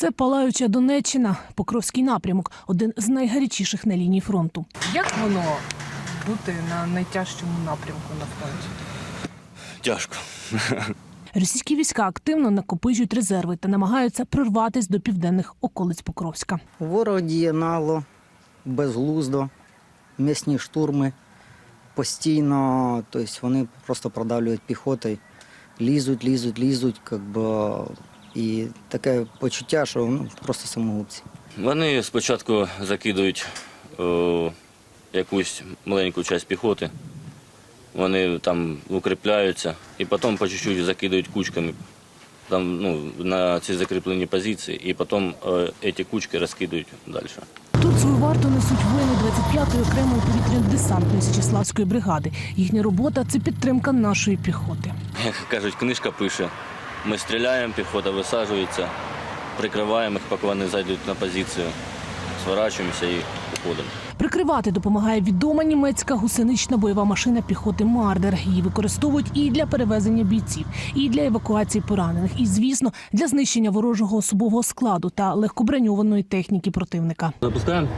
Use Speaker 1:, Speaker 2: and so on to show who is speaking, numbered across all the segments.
Speaker 1: Це палаюча Донеччина, Покровський напрямок, один з найгарячіших на лінії фронту.
Speaker 2: Як воно бути на найтяжчому напрямку на фронті?
Speaker 3: Тяжко.
Speaker 1: Російські війська активно накопичують резерви та намагаються прорватися до південних околиць Покровська.
Speaker 4: Ворог діє нало, безглуздо, м'ясні штурми. Постійно, тобто вони просто продавлюють піхотою, лізуть, лізуть, лізуть, как би, і таке почуття, що ну, просто самогубці.
Speaker 3: Вони спочатку закидують о, якусь маленьку часть піхоти, вони там укріпляються і потім по чуть-чуть закидають кучками там, ну, на ці закріплені позиції, і потім ці кучки розкидують далі.
Speaker 1: Тут свою варту несуть воїни 25-ї окремої повітряно-десантної Січеславської бригади. Їхня робота це підтримка нашої піхоти.
Speaker 3: Як кажуть, книжка пише. Ми стріляємо, піхота висаджується, прикриваємо їх, поки вони зайдуть на позицію, зворачуємося і уходимо.
Speaker 1: Прикривати допомагає відома німецька гусенична бойова машина піхоти Мардер. Її використовують і для перевезення бійців, і для евакуації поранених, і звісно для знищення ворожого особового складу та легкоброньованої техніки противника.
Speaker 3: Запускаємо.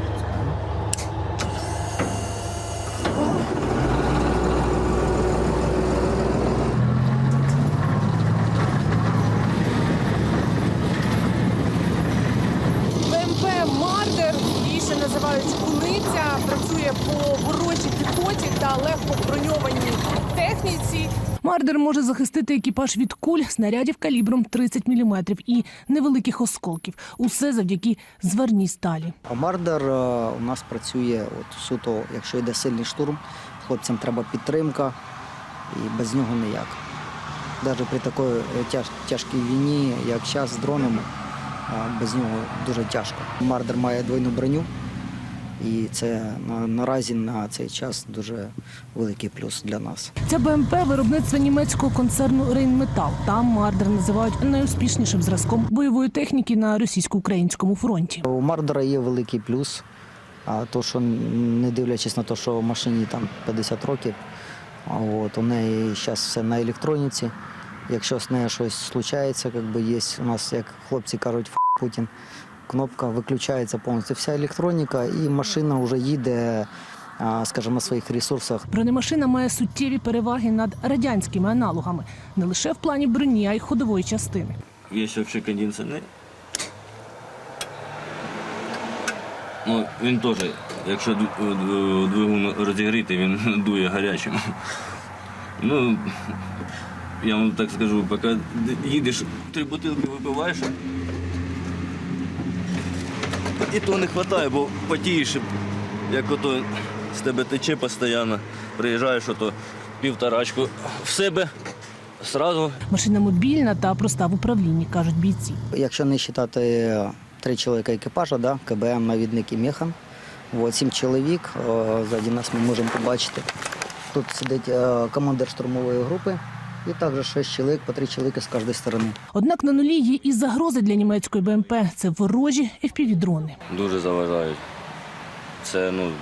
Speaker 2: БМП Мардер, її ще називають куниця, працює по ворожій піхоті та легко броньованій техніці.
Speaker 1: Мардер може захистити екіпаж від куль, снарядів калібром 30 мм і невеликих осколків. Усе завдяки зварній сталі.
Speaker 4: Мардер е, у нас працює от, суто, якщо йде сильний штурм, хлопцям треба підтримка, і без нього ніяк. Навіть при такій е, тяж, тяжкій війні, як зараз з дронами, е, без нього дуже тяжко. Мардер має двойну броню, і це на, наразі на цей час дуже великий плюс для нас.
Speaker 1: Ця БМП виробництва німецького концерну Рейнметал. Там Мардер називають найуспішнішим зразком бойової техніки на російсько-українському фронті.
Speaker 4: У Мардера є великий плюс, а то, що не дивлячись на те, що машині там 50 років, от, у неї зараз все на електроніці. Якщо з нею щось случається, як би є у нас, як хлопці кажуть, «Ф** Путін, кнопка виключається повністю вся електроніка, і машина вже їде, скажімо, на своїх ресурсах.
Speaker 1: Бронемашина має суттєві переваги над радянськими аналогами не лише в плані броні, а й ходової частини.
Speaker 3: Є ще взагалі кондиціонер. Ну, він теж, якщо ду- ду- двигун розігріти, він дує гарячим. Ну, я вам так скажу, поки їдеш, три бутилки випиваєш, і то не вистачає, бо потієш, як ото з тебе тече постійно, приїжджаєш, ото півторачку в себе, сразу
Speaker 1: Машина мобільна та проста в управлінні, кажуть бійці.
Speaker 4: Якщо не вважати три чоловіка екіпажа, да, КБМ, навідник і механ, от, сім чоловік, о, ззаді нас ми можемо побачити. Тут сидить е, командир штурмової групи і також шість чоловік, по три чоловіка з кожної сторони.
Speaker 1: Однак на нулі є і загрози для німецької БМП. Це ворожі FPV-дрони.
Speaker 3: дуже заважають. Це, ну,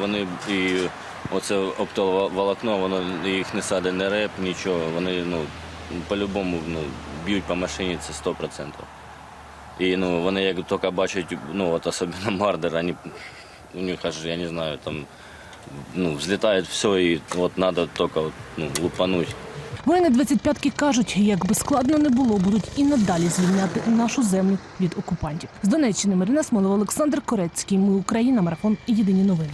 Speaker 3: вони і оце оптоволокно, воно їх не саде не реп, нічого. Вони ну, по-любому ну, б'ють по машині, це 100%. І ну, вони як тільки бачать, ну, от особливо мардер, вони, у них аж, я не знаю, там ну, взлітає все, і от треба тільки ну, лупануть.
Speaker 1: Воїни 25-ки кажуть, як би складно не було, будуть і надалі звільняти нашу землю від окупантів. З Донеччини Марина Смолова, Олександр Корецький. Ми Україна. Марафон. Єдині новини.